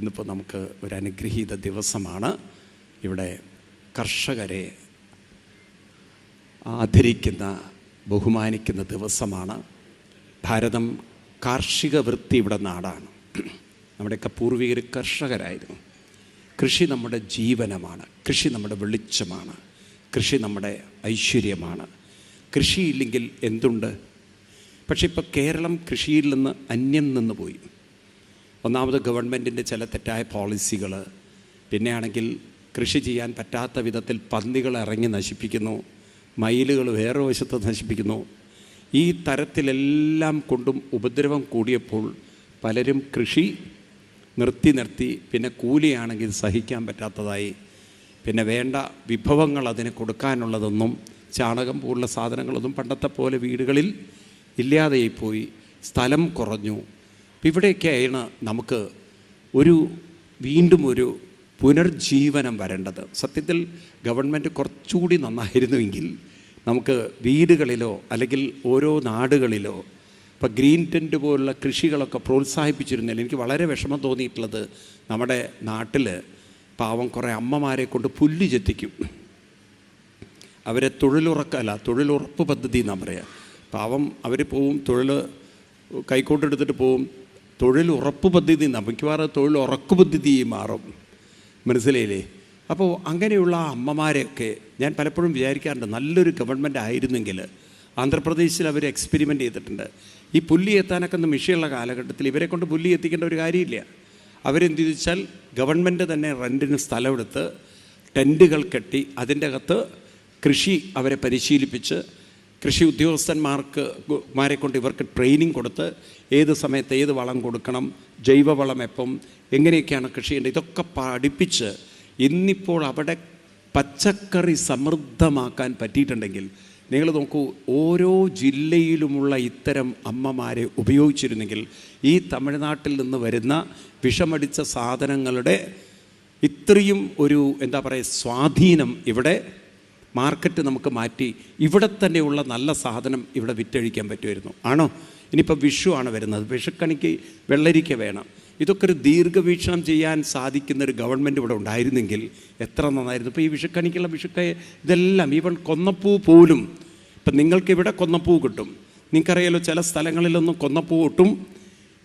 ഇന്നിപ്പോൾ നമുക്ക് ഒരു അനുഗ്രഹീത ദിവസമാണ്. ഇവിടെ കർഷകരെ ആദരിക്കുന്ന ബഹുമാനിക്കുന്ന ദിവസമാണ്. ഭാരതം കാർഷിക വൃത്തി ഇവിടെ നാടാണ്. നമ്മുടെയൊക്കെ പൂർവികർ കർഷകരായിരുന്നു. കൃഷി നമ്മുടെ ജീവനമാണ്. കൃഷി നമ്മുടെ വെളിച്ചമാണ്. കൃഷി നമ്മുടെ ഐശ്വര്യമാണ്. കൃഷിയില്ലെങ്കിൽ എന്തുണ്ട്? പക്ഷേ ഇപ്പോൾ കേരളം കൃഷിയിൽ നിന്ന് അന്യം നിന്ന് പോയി ഒന്നാമത് ഗവൺമെന്റിന്റെ ചില തെറ്റായ പോളിസികൾ പിന്നെയാണെങ്കിൽ കൃഷി ചെയ്യാൻ പറ്റാത്ത വിധത്തിൽ പന്നികൾ ഇറങ്ങി നശിപ്പിക്കുന്നു. മയിലുകൾ വേറെ വശത്ത് നശിപ്പിക്കുന്നു. ഈ തരത്തിലെല്ലാം കൊണ്ടും ഉപദ്രവം കൂടിയപ്പോൾ പലരും കൃഷി നിർത്തി നിർത്തി പിന്നെ കൂലിയാണെങ്കിൽ സഹിക്കാൻ പറ്റാത്തതായി. പിന്നെ വേണ്ട വിഭവങ്ങൾ അതിന് കൊടുക്കാനുള്ളതൊന്നും ചാണകം പോലുള്ള സാധനങ്ങളൊന്നും പണ്ടത്തെ പോലെ വീടുകളിൽ ഇല്ലാതെയായിപ്പോയി സ്ഥലം കുറഞ്ഞു. അപ്പം ഇവിടെയൊക്കെയാണ് നമുക്ക് ഒരു വീണ്ടും ഒരു പുനർജീവനം വരേണ്ടത്. സത്യത്തിൽ ഗവൺമെന്റ് കുറച്ചുകൂടി നന്നായിരുന്നുവെങ്കിൽ നമുക്ക് വീടുകളിലോ അല്ലെങ്കിൽ ഓരോ നാടുകളിലോ ഇപ്പോൾ ഗ്രീൻ ടെന്റ് പോലുള്ള കൃഷികളൊക്കെ പ്രോത്സാഹിപ്പിച്ചിരുന്നില്ല എനിക്ക് വളരെ വിഷമം തോന്നിയിട്ടുള്ളത് നമ്മുടെ നാട്ടിൽ പാവം കുറേ അമ്മമാരെ കൊണ്ട് പുല്ല് ചെത്തിക്കും. അവരെ തൊഴിലുറക്കല്ല തൊഴിലുറപ്പ് പദ്ധതി എന്നാണ് പറയുക പാവം അവർ പോവും തൊഴിൽ കൈക്കോട്ടെടുത്തിട്ട് പോവും തൊഴിലുറപ്പ് പദ്ധതി എന്നാണ് തൊഴിൽ തൊഴിലുറക്ക് പദ്ധതി മാറും. മനസ്സിലായില്ലേ? അപ്പോൾ അങ്ങനെയുള്ള അമ്മമാരെയൊക്കെ ഞാൻ പലപ്പോഴും വിചാരിക്കാറുണ്ട് നല്ലൊരു ഗവൺമെന്റ് ആയിരുന്നെങ്കിൽ ആന്ധ്രാപ്രദേശിൽ അവർ എക്സ്പെരിമെന്റ് ചെയ്തിട്ടുണ്ട്. ഈ പുല്ലി എത്താനൊക്കെ ഒന്ന് മിഷയുള്ള കാലഘട്ടത്തിൽ ഇവരെ കൊണ്ട് പുല്ലി എത്തിക്കേണ്ട ഒരു കാര്യമില്ല. അവരെന്ത് ചോദിച്ചാൽ ഗവൺമെന്റ് തന്നെ റെന്റിന് സ്ഥലമെടുത്ത് ടെന്റുകൾ കെട്ടി അതിന്റെ അകത്ത് കൃഷി അവരെ പരിശീലിപ്പിച്ച് കൃഷി ഉദ്യോഗസ്ഥന്മാർക്ക് മാരെ കൊണ്ട് ഇവർക്ക് ട്രെയിനിങ് കൊടുത്ത് ഏത് സമയത്ത് ഏത് വളം കൊടുക്കണം ജൈവവളം എപ്പം എങ്ങനെയൊക്കെയാണ് കൃഷി ചെയ്യേണ്ടത് ഇതൊക്കെ പഠിപ്പിച്ച് ഇന്നിപ്പോൾ അവിടെ പച്ചക്കറി സമൃദ്ധമാക്കാൻ പറ്റിയിട്ടുണ്ടെങ്കിൽ നിങ്ങൾ നോക്കൂ ഓരോ ജില്ലയിലുമുള്ള ഇത്തരം അമ്മമാരെ ഉപയോഗിച്ചിരുന്നെങ്കിൽ ഈ തമിഴ്നാട്ടിൽ നിന്ന് വരുന്ന വിഷമടിച്ച സാധനങ്ങളുടെ ഇത്രയും ഒരു എന്താ പറയുക സ്വാധീനം ഇവിടെ മാർക്കറ്റ് നമുക്ക് മാറ്റി ഇവിടെ തന്നെയുള്ള നല്ല സാധനം ഇവിടെ വിറ്റഴിക്കാൻ പറ്റുമായിരുന്നു. ആണോ? ഇനിയിപ്പോൾ വിഷു ആണ് വരുന്നത്. വിഷുക്കണിക്ക് വെള്ളരിക്ക വേണം. ഇതൊക്കെ ഒരു ദീർഘവീക്ഷണം ചെയ്യാൻ സാധിക്കുന്ന ഒരു ഗവൺമെന്റ് ഇവിടെ ഉണ്ടായിരുന്നെങ്കിൽ എത്ര നന്നായിരുന്നു. ഇപ്പോൾ ഈ വിഷുക്കണിക്കുള്ള വിഷുക്ക ഇതെല്ലാം ഈവൻ കൊന്നപ്പൂ പോലും ഇപ്പം നിങ്ങൾക്ക് ഇവിടെ കൊന്നപ്പൂ കിട്ടും. നിങ്ങൾക്കറിയാലോ ചില സ്ഥലങ്ങളിലൊന്നും കൊന്നപ്പൂ ഒട്ടും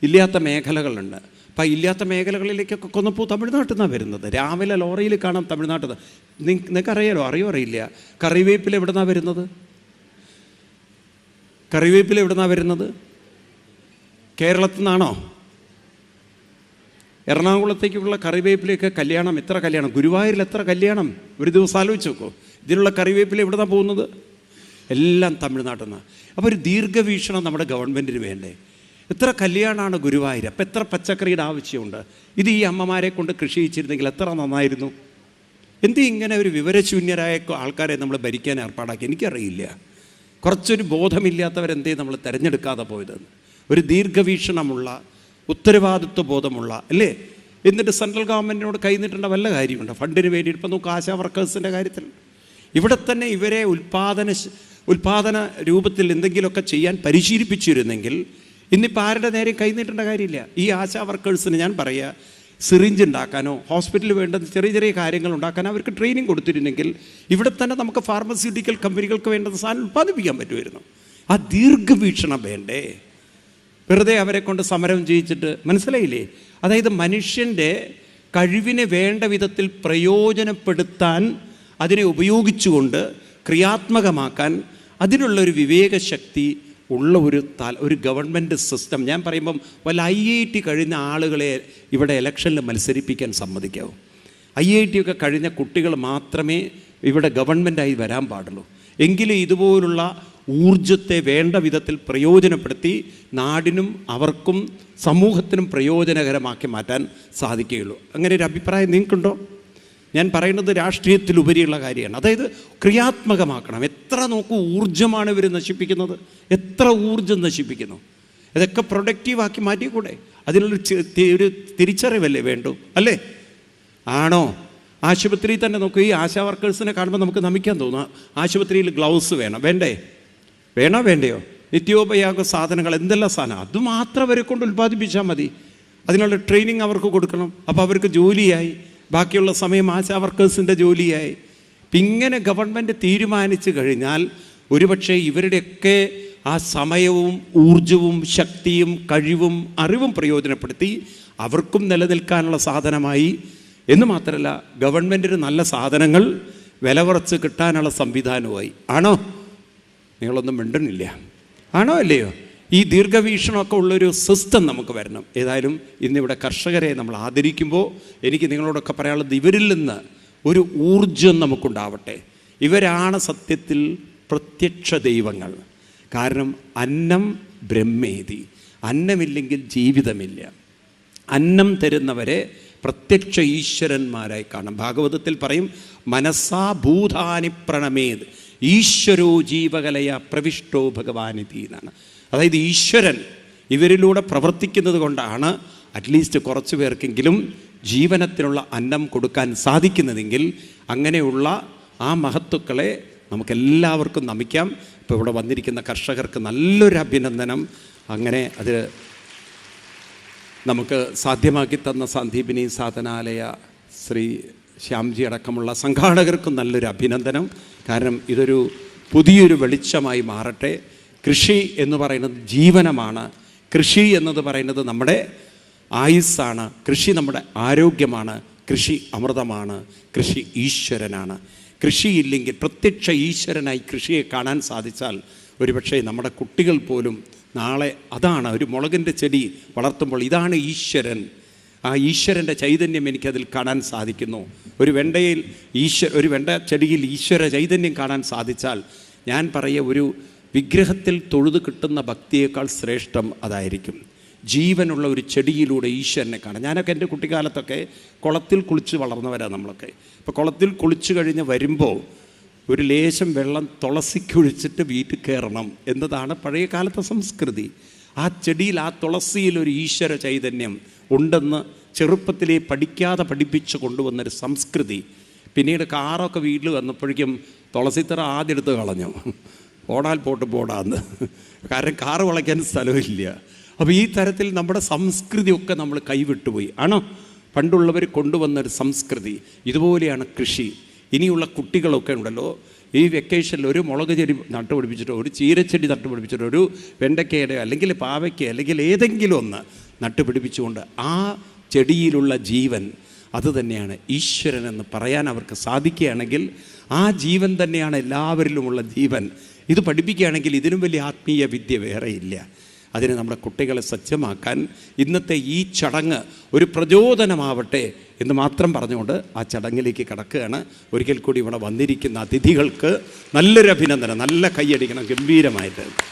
ഇല്ലാത്ത മേഖലകളുണ്ട്. അപ്പം ഇല്ലാത്ത മേഖലകളിലേക്കൊക്കെ കൊന്നപ്പൂ തമിഴ്നാട്ടിൽ നിന്നാണ് വരുന്നത്. രാവിലെ ലോറിയിൽ കാണാം തമിഴ്നാട്ടിൽ നിന്ന് നിങ്ങൾക്കറിയാലോ അറിയോ അറിയില്ല. കറിവേപ്പില എവിടെ നിന്നാണ് വരുന്നത്? കറിവേപ്പില എവിടെ നിന്നാണ് വരുന്നത്? കേരളത്തിൽ നിന്നാണോ എറണാകുളത്തേക്കുള്ള കറിവേപ്പിലയൊക്കെ കല്യാണം. എത്ര കല്യാണം? ഗുരുവായൂരിൽ എത്ര കല്യാണം? ഒരു ദിവസം ആലോചിച്ച് നോക്കൂ. ഇതിനുള്ള കറിവേപ്പില എവിടെ നിന്നാണ് പോകുന്നത്? എല്ലാം തമിഴ്നാട്ടിൽ നിന്നാണ് അപ്പോൾ ഒരു ദീർഘവീക്ഷണം നമ്മുടെ ഗവൺമെന്റിന് വേണ്ടേ? എത്ര കല്യാണമാണ് ഗുരുവായൂർ അപ്പം എത്ര പച്ചക്കറിയുടെ ആവശ്യമുണ്ട്? ഇത് ഈ അമ്മമാരെ കൊണ്ട് കൃഷി ചെയ്തിരുന്നെങ്കിൽ എത്ര നന്നായിരുന്നു? എന്ത് ഇങ്ങനെ ഒരു വിവരശൂന്യരായ ആൾക്കാരെ നമ്മൾ ഭരിക്കാൻ ഏർപ്പാടാക്കി? എനിക്കറിയില്ല. കുറച്ചൊരു ബോധമില്ലാത്തവരെന്തേ നമ്മൾ തിരഞ്ഞെടുക്കാതെ പോയതെന്ന് ഒരു ദീർഘവീക്ഷണമുള്ള ഉത്തരവാദിത്വ ബോധമുള്ള അല്ലേ? എന്നിട്ട് സെൻട്രൽ ഗവൺമെന്റിനോട് കൈനീട്ടേണ്ട വല്ല കാര്യമുണ്ട്? ഫണ്ടിന് വേണ്ടി ഇപ്പം നമുക്ക് ആശാ വർക്കേഴ്സിന്റെ കാര്യത്തിൽ. ഇവിടെ തന്നെ ഇവരെ ഉൽപ്പാദന ഉൽപാദന രൂപത്തിൽ എന്തെങ്കിലുമൊക്കെ ചെയ്യാൻ പരിശീലിപ്പിച്ചിരുന്നെങ്കിൽ ഇന്നിപ്പോൾ ആരുടെ നേരെ കൈനീട്ടേണ്ട കാര്യമില്ല. ഈ ആശാ വർക്കേഴ്സിന് ഞാൻ പറയുക സിറിഞ്ച് ഉണ്ടാക്കാനോ ഹോസ്പിറ്റലിൽ വേണ്ട ചെറിയ ചെറിയ കാര്യങ്ങൾ ഉണ്ടാക്കാനോ അവർക്ക് ട്രെയിനിങ് കൊടുത്തിരുന്നെങ്കിൽ ഇവിടെ തന്നെ നമുക്ക് ഫാർമസ്യൂട്ടിക്കൽ കമ്പനികൾക്ക് വേണ്ട സാധനം ഉൽപ്പാദിപ്പിക്കാൻ പറ്റുമായിരുന്നു. ആ ദീർഘവീക്ഷണം വേണ്ടേ? വെറുതെ അവരെ കൊണ്ട് സമരം ചെയ്യിച്ചിട്ട് മനസ്സിലായില്ലേ? അതായത് മനുഷ്യന്റെ കഴിവിനെ വേണ്ട വിധത്തിൽ പ്രയോജനപ്പെടുത്താൻ അതിനെ ഉപയോഗിച്ചുകൊണ്ട് ക്രിയാത്മകമാക്കാൻ അതിനുള്ളൊരു വിവേകശക്തി ഉള്ള ഒരു തല ഒരു ഗവൺമെന്റ് സിസ്റ്റം ഞാൻ പറയുമ്പം വല്ല ഐ ഐ ടി കഴിഞ്ഞ ആളുകളെ ഇവിടെ ഇലക്ഷനിൽ മത്സരിപ്പിക്കാൻ സമ്മതിക്കാവൂ. ഐ ഐ ടി ഒക്കെ കഴിഞ്ഞ കുട്ടികൾ മാത്രമേ ഇവിടെ ഗവൺമെന്റായി വരാൻ പാടുള്ളൂ. എങ്കിലും ഇതുപോലുള്ള ഊർജത്തെ വേണ്ട വിധത്തിൽ പ്രയോജനപ്പെടുത്തി നാടിനും അവർക്കും സമൂഹത്തിനും പ്രയോജനകരമാക്കി മാറ്റാൻ സാധിക്കുകയുള്ളൂ. അങ്ങനെ ഒരു അഭിപ്രായം നിങ്ങൾക്കുണ്ടോ? ഞാൻ പറയുന്നത് രാഷ്ട്രീയത്തിലുപരിയുള്ള കാര്യമാണ്. അതായത് ക്രിയാത്മകമാക്കണം. എത്ര നോക്കൂ ഊർജമാണ് ഇവർ നശിപ്പിക്കുന്നത്? എത്ര ഊർജം നശിപ്പിക്കുന്നു? ഇതൊക്കെ പ്രൊഡക്റ്റീവാക്കി മാറ്റിക്കൂടെ? തി- ഒരു തിരിച്ചറിവല്ലേ വേണ്ടു? അല്ലേ? ആണോ? ആശുപത്രിയിൽ തന്നെ നോക്കൂ ഈ ആശാ വർക്കേഴ്സിനെ കാണുമ്പോൾ നമുക്ക് നമിക്കാൻ തോന്നുക ആശുപത്രിയിൽ ഗ്ലൗസ് വേണം. വേണ്ടേ? വേണോ വേണ്ടയോ? നിത്യോപയോഗ സാധനങ്ങൾ എന്തെല്ലാം സാധനം? അത് മാത്രം അവരെ കൊണ്ട് ഉൽപ്പാദിപ്പിച്ചാൽ മതി. അതിനുള്ള ട്രെയിനിങ് അവർക്ക് കൊടുക്കണം. അപ്പോൾ അവർക്ക് ജോലിയായി. ബാക്കിയുള്ള സമയം ആശാ വർക്കേഴ്സിന്റെ ജോലിയായി. ഇങ്ങനെ ഗവൺമെന്റ് തീരുമാനിച്ചു കഴിഞ്ഞാൽ ഒരുപക്ഷെ ഇവരുടെയൊക്കെ ആ സമയവും ഊർജവും ശക്തിയും കഴിവും അറിവും പ്രയോജനപ്പെടുത്തി അവർക്കും നിലനിൽക്കാനുള്ള സാധനമായി. എന്ന് മാത്രമല്ല ഗവൺമെന്റിന് നല്ല സാധനങ്ങൾ വില കുറച്ച് കിട്ടാനുള്ള സംവിധാനമായി ആണോ? നിങ്ങളൊന്നും മിണ്ടുന്നില്ല. ആണോ അല്ലയോ ഈ ദീർഘവീക്ഷണമൊക്കെ ഉള്ളൊരു സിസ്റ്റം നമുക്ക് വരണം. ഏതായാലും ഇന്നിവിടെ കർഷകരെ നമ്മൾ ആദരിക്കുമ്പോൾ എനിക്ക് നിങ്ങളോടൊക്കെ പറയാനുള്ളത് ഇവരിൽ നിന്ന് ഒരു ഊർജം നമുക്കുണ്ടാവട്ടെ. ഇവരാണ് സത്യത്തിൽ പ്രത്യക്ഷ ദൈവങ്ങൾ. കാരണം അന്നം ബ്രഹ്മേതി. അന്നമില്ലെങ്കിൽ ജീവിതമില്ല. അന്നം തരുന്നവരെ പ്രത്യക്ഷ ഈശ്വരന്മാരായി കാണാം. ഭാഗവതത്തിൽ പറയും മനസ്സാ ഭൂതാനി പ്രണമേത്. ഈശ്വരോ ജീവകലയ പ്രവിഷ്ടോ ഭഗവാനിതി എന്നാണ്. അതായത് ഈശ്വരൻ ഇവരിലൂടെ പ്രവർത്തിക്കുന്നത് കൊണ്ടാണ് അറ്റ്ലീസ്റ്റ് കുറച്ച് പേർക്കെങ്കിലും ജീവനത്തിനുള്ള അന്നം കൊടുക്കാൻ സാധിക്കുന്നതെങ്കിൽ അങ്ങനെയുള്ള ആ മഹത്തുക്കളെ നമുക്കെല്ലാവർക്കും നമിക്കാം. ഇപ്പോൾ ഇവിടെ വന്നിരിക്കുന്ന കർഷകർക്ക് നല്ലൊരു അഭിനന്ദനം. അങ്ങനെ അത് നമുക്ക് സാധ്യമാക്കി തന്ന സന്ദീപിനി സാധനാലയ ശ്രീ ശ്യാംജി അടക്കമുള്ള സംഘാടകർക്കും നല്ലൊരു അഭിനന്ദനം. കാരണം ഇതൊരു പുതിയൊരു വെളിച്ചമായി മാറട്ടെ. കൃഷി എന്ന് പറയുന്നത് ജീവനമാണ്. കൃഷി എന്നത് പറയുന്നത് നമ്മുടെ ആയുസ്സാണ്. കൃഷി നമ്മുടെ ആരോഗ്യമാണ്. കൃഷി അമൃതമാണ്. കൃഷി ഈശ്വരനാണ്. കൃഷിയില്ലെങ്കിൽ പ്രത്യക്ഷ ഈശ്വരനായി കൃഷിയെ കാണാൻ സാധിച്ചാൽ ഒരുപക്ഷെ നമ്മുടെ കുട്ടികൾ പോലും നാളെ അതാണ് ഒരു മുളകിന്റെ ചെടി വളർത്തുമ്പോൾ ഇതാണ് ഈശ്വരൻ. ആ ഈശ്വരന്റെ ചൈതന്യം എനിക്കതിൽ കാണാൻ സാധിക്കുന്നു. ഒരു വെണ്ടയിൽ ഈശ്വര ഒരു വെണ്ട ചെടിയിൽ ഈശ്വര ചൈതന്യം കാണാൻ സാധിച്ചാൽ ഞാൻ പറയ ഒരു വിഗ്രഹത്തിൽ തൊഴുത് കിട്ടുന്ന ഭക്തിയേക്കാൾ ശ്രേഷ്ഠം അതായിരിക്കും. ജീവനുള്ള ഒരു ചെടിയിലൂടെ ഈശ്വരനെ കാണാം. ഞാനൊക്കെ എന്റെ കുട്ടിക്കാലത്തൊക്കെ കുളത്തിൽ കുളിച്ച് വളർന്നവരാണ് നമ്മളൊക്കെ. ഇപ്പം കുളത്തിൽ കുളിച്ച് കഴിഞ്ഞ് വരുമ്പോൾ ഒരു ലേശം വെള്ളം തുളസിക്കൊഴിച്ചിട്ട് വീട്ടിൽ കയറണം എന്നതാണ് പഴയ കാലത്തെ സംസ്കൃതി. ആ ചെടിയിൽ ആ തുളസിയിൽ ഒരു ഈശ്വര ചൈതന്യം ഉണ്ടെന്ന് ചെറുപ്പത്തിലേ പഠിക്കാതെ പഠിപ്പിച്ച് കൊണ്ടുവന്നൊരു സംസ്കൃതി. പിന്നീട് കാറൊക്കെ വീട്ടിൽ വന്നപ്പോഴേക്കും തുളസിത്തറ ആദ്യം എടുത്ത് കളഞ്ഞു. ഓടാൽ പോട്ട് പോടാന്ന് കാരണം കാറ് വളയ്ക്കാൻ സ്ഥലമില്ല. അപ്പോൾ ഈ തരത്തിൽ നമ്മുടെ സംസ്കൃതിയൊക്കെ നമ്മൾ കൈവിട്ടുപോയി. ആണോ? പണ്ടുള്ളവർ കൊണ്ടുവന്നൊരു സംസ്കൃതി. ഇതുപോലെയാണ് കൃഷി. ഇനിയുള്ള കുട്ടികളൊക്കെ ഉണ്ടല്ലോ. ഈ വെക്കേഷനിൽ ഒരു മുളക് ചെടി നട്ടുപിടിപ്പിച്ചിട്ടോ ഒരു ചീരച്ചെടി നട്ടുപിടിപ്പിച്ചിട്ടോ ഒരു വെണ്ടയ്ക്കയുടെ അല്ലെങ്കിൽ പാവയ്ക്ക അല്ലെങ്കിൽ ഏതെങ്കിലും ഒന്ന് നട്ടുപിടിപ്പിച്ചുകൊണ്ട് ആ ചെടിയിലുള്ള ജീവൻ അതുതന്നെയാണ് ഈശ്വരൻ എന്ന് പറയാൻ അവർക്ക് സാധിക്കുകയാണെങ്കിൽ ആ ജീവൻ തന്നെയാണ് എല്ലാവരിലുമുള്ള ജീവൻ. ഇത് പഠിപ്പിക്കുകയാണെങ്കിൽ ഇതിനും വലിയ ആത്മീയ വിദ്യ വേറെയില്ല അതിന് നമ്മുടെ കുട്ടികളെ സജ്ജമാക്കാൻ ഇന്നത്തെ ഈ ചടങ്ങ് ഒരു പ്രചോദനമാവട്ടെ എന്ന് മാത്രം പറഞ്ഞുകൊണ്ട് ആ ചടങ്ങിലേക്ക് കടക്കുകയാണ്. ഒരിക്കൽ കൂടി ഇവിടെ വന്നിരിക്കുന്ന അതിഥികൾക്ക് നല്ലൊരു അഭിനന്ദനം. നല്ല കൈയടിക്കണം. ഗംഭീരമായിട്ട്.